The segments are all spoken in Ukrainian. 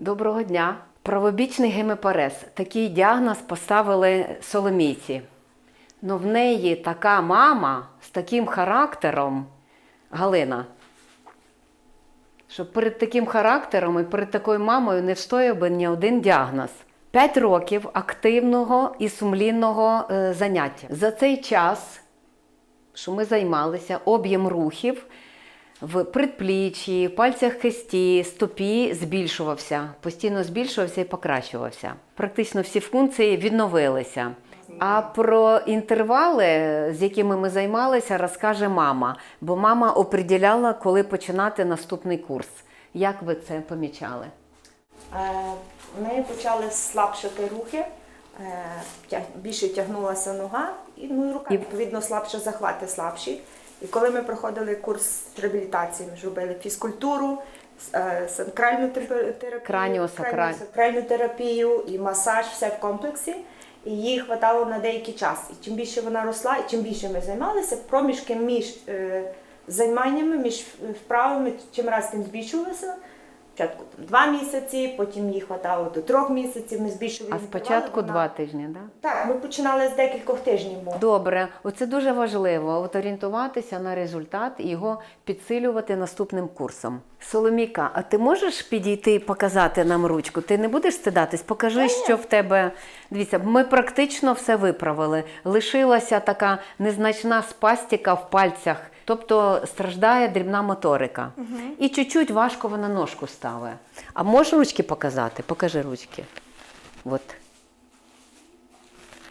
Доброго дня. Правобічний гемопарез. Такий діагноз поставили Соломійці. Ну в неї така мама з таким характером, Галина, що перед таким характером і перед такою мамою не встояв би ні один діагноз. П'ять років активного і сумлінного е, заняття. За цей час, що ми займалися, об'єм рухів в предпліччі, пальцях кисті, стопі збільшувався, постійно збільшувався і покращувався. Практично всі функції відновилися. А про інтервали, з якими ми займалися, розкаже мама, бо мама оприділяла, коли починати наступний курс. Як ви це помічали? Е, Ми почали слабшити рухи, е, більше тягнулася нога, і, ну і рука, відповідно, слабше захвати слабші. І коли ми проходили курс реабілітації, ми ж робили фізкультуру, санкральну е, сакральну терапію, Краніосакраль. краніосакральну терапію і масаж, все в комплексі. І їй хватало на деякий час. І чим більше вона росла, і чим більше ми займалися, проміжки між е, займаннями, між вправами чим раз тим збільшувалися. Спочатку там, два місяці, потім їй хватало до трьох місяців. Ми збільшували. А спочатку вона- два тижні. Да? Так, ми починали з декількох тижнів. Бо Добре, оце дуже важливо от орієнтуватися на результат і його підсилювати наступним курсом. Соломіка, а ти можеш підійти і показати нам ручку? Ти не будеш стидатись? Покажи, що в тебе. Дивіться, ми практично все виправили. Лишилася така незначна спастіка в пальцях, тобто страждає дрібна моторика. І чуть-чуть важко вона ножку ставить. А можеш ручки показати? Покажи ручки. От.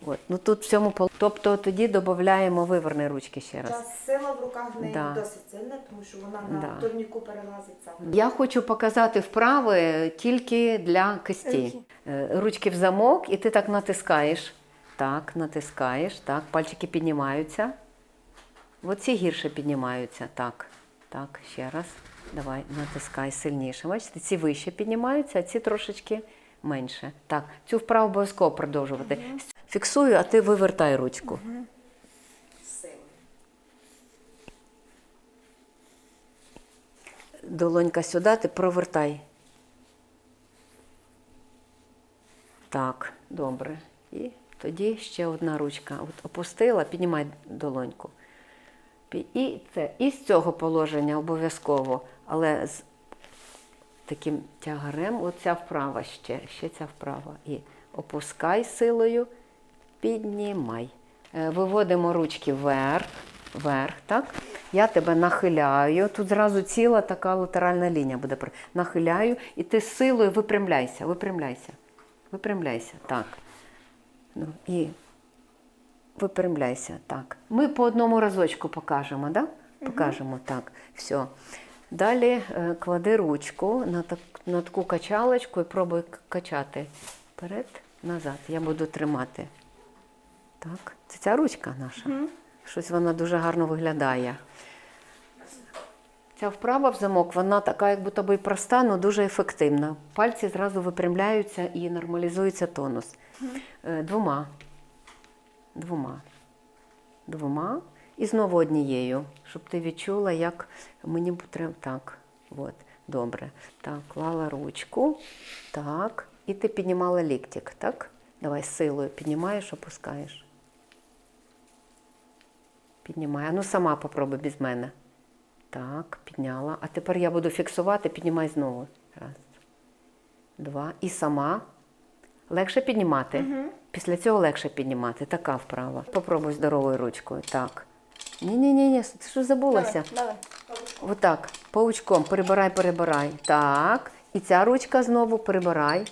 От. Ну тут в цьому пол- Тобто тоді додаємо виверни ручки ще раз. ця сила в руках в неї Да. досить сильна, тому що вона на Да. турніку перелазить сам. Я хочу показати вправи тільки для кисті. Е, Ручки в замок, і ти так натискаєш. Так, натискаєш, так, пальчики піднімаються. Оці гірше піднімаються. Так, так, ще раз. Давай, натискай сильніше. Бачите, ці вище піднімаються, а ці трошечки менше. Так, цю вправу обов'язково продовжувати. Фіксую, а ти вивертай ручку. Сила. Долонька сюди, ти провертай. Так, добре. І тоді ще одна ручка. От опустила, піднімай долоньку. І це і з цього положення обов'язково, але з таким тягарем, оця вправа ще, ще ця вправа. І опускай силою, піднімай. Е, Виводимо ручки вверх, вверх, так? Я тебе нахиляю. Тут зразу ціла така латеральна лінія буде. Нахиляю, і ти силою випрямляйся, випрямляйся. Випрямляйся. Так. Ну, і випрямляйся. Так. Ми по одному разочку покажемо, да? Покажемо так. Все. Далі е, клади ручку на, так, на таку качалочку і пробуй качати. Вперед, назад. Я буду тримати. Так. Це ця ручка наша. Щось вона дуже гарно виглядає. Ця вправа в замок, вона така, як будто би проста, але дуже ефективна. Пальці зразу випрямляються і нормалізується тонус. Е, Двома. Двома. Двома. І знову однією, щоб ти відчула, як мені потрібно. Так, от, добре. Так, клала ручку. Так. І ти піднімала ліктик, так? Давай силою піднімаєш, опускаєш. Піднімай. А ну сама попробуй без мене. Так, підняла. А тепер я буду фіксувати, піднімай знову. Раз. Два. І сама. Легше піднімати. Після цього легше піднімати. Така вправа. Попробуй здоровою ручкою. Так. Ні-ні-ні, ні, ти що забулася? Давай. Отак. Паучком. Перебирай, перебирай. Так. І ця ручка знову перебирай.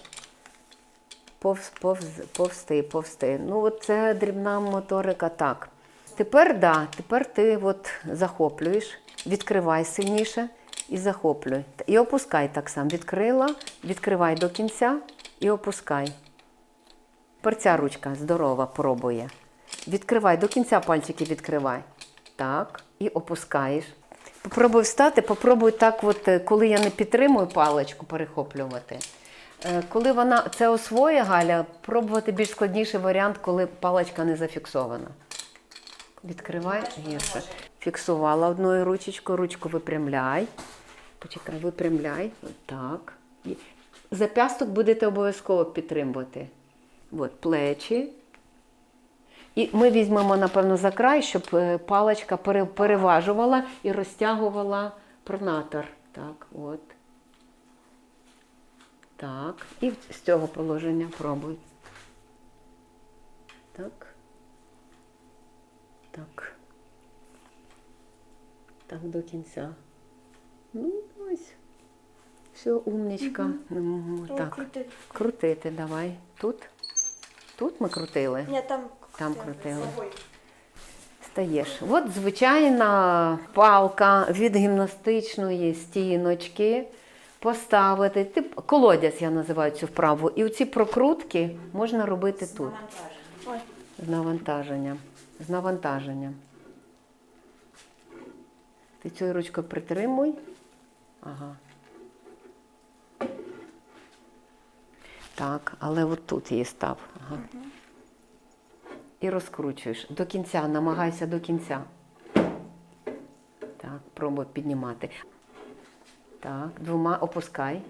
Повз, повз, повсти, повсти. Ну, от це дрібна моторика. Так. Тепер да, тепер ти от захоплюєш, відкривай сильніше і захоплюй. І опускай так само. Відкрила, відкривай до кінця і опускай. Тепер ця ручка здорова, пробує. Відкривай, до кінця пальчики відкривай. Так, і опускаєш. Попробуй встати, попробуй так, от, е, коли я не підтримую паличку, перехоплювати. Е, Коли вона це освоє, Галя, пробувати більш складніший варіант, коли паличка не зафіксована. Відкривай гірше. Фіксувала одною ручечкою, ручку випрямляй. Почекай, випрямляй. Так. Запясток будете обов'язково підтримувати. От, плечі. І ми візьмемо, напевно, за край, щоб е, паличка переважувала і розтягувала пронатор. Так, от. Так. І з цього положення пробуй. Так. Так. Так, до кінця. Ну, ось. Все, умнічка. Ну, так. Крути. Крутити давай. Тут? Тут ми крутили. Ні, там Там крутили. Стаєш. От звичайна палка від гімнастичної стіночки. Поставити. Тип, колодязь я називаю цю вправу. І оці прокрутки можна робити тут. З навантаженням. З навантаженням. Ти цією ручкою притримуй. Ага. Так, але от тут її став. Ага. І розкручуєш. До кінця, намагайся до кінця. Так, пробуй піднімати. Так, двома опускай.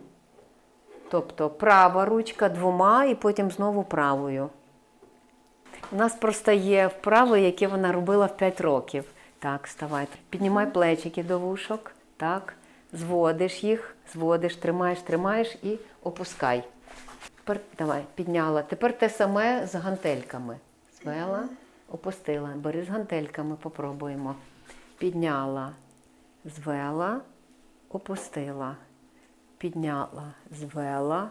Тобто права ручка двома і потім знову правою. У нас просто є вправи, які вона робила в 5 років. Так, вставай. Піднімай плечики до вушок. Так. Зводиш їх, зводиш, тримаєш, тримаєш і опускай. Тепер давай, підняла. Тепер те саме з гантельками. Звела, опустила. Бери з гантельками, попробуємо. Підняла, звела, опустила. Підняла, звела,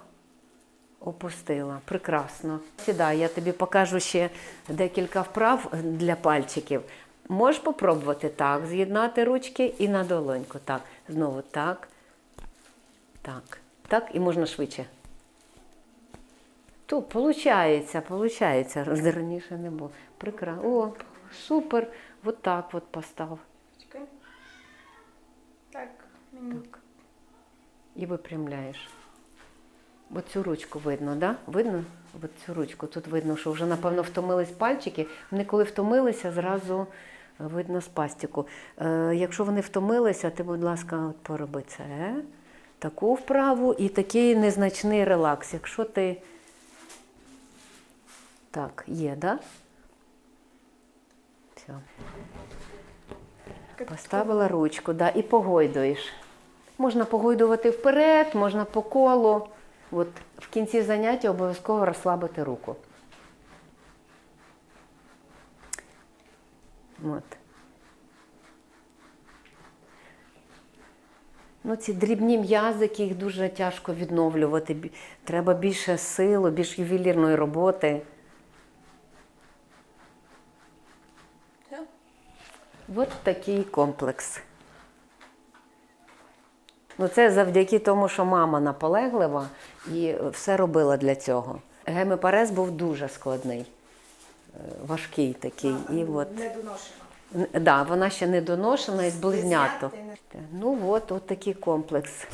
Опустила. Прекрасно. Сідай, я тобі покажу ще декілька вправ для пальчиків. Можеш попробувати так, з'єднати ручки і на долоньку. Так, знову так. Так. Так, і можна швидше. То, получається, получається. Раніше не було. Прекрасно. О, супер. Вот так от постав. Так. Так. І випрямляєш. От цю ручку видно, да? Видно? От цю ручку. Тут видно, що вже, напевно, втомились пальчики. Вони коли втомилися, зразу видно спастику. Е, якщо вони втомилися, ти, будь ласка, пороби це. Таку вправу і такий незначний релакс. Якщо ти. Так, є, да? Все. Поставила ручку, да, і погойдуєш. Можна погойдувати вперед, можна по колу. От в кінці заняття обов'язково розслабити руку. От. Ну, ці дрібні м'язики, їх дуже тяжко відновлювати. Треба більше сили, більш ювелірної роботи. Все? От такий комплекс. Ну, це завдяки тому, що мама наполеглива і все робила для цього. Гемепарез був дуже складний, е, важкий такий. І от, Недоношена. Да, вона ще не доношена і близняток. Ну от, от такий комплекс.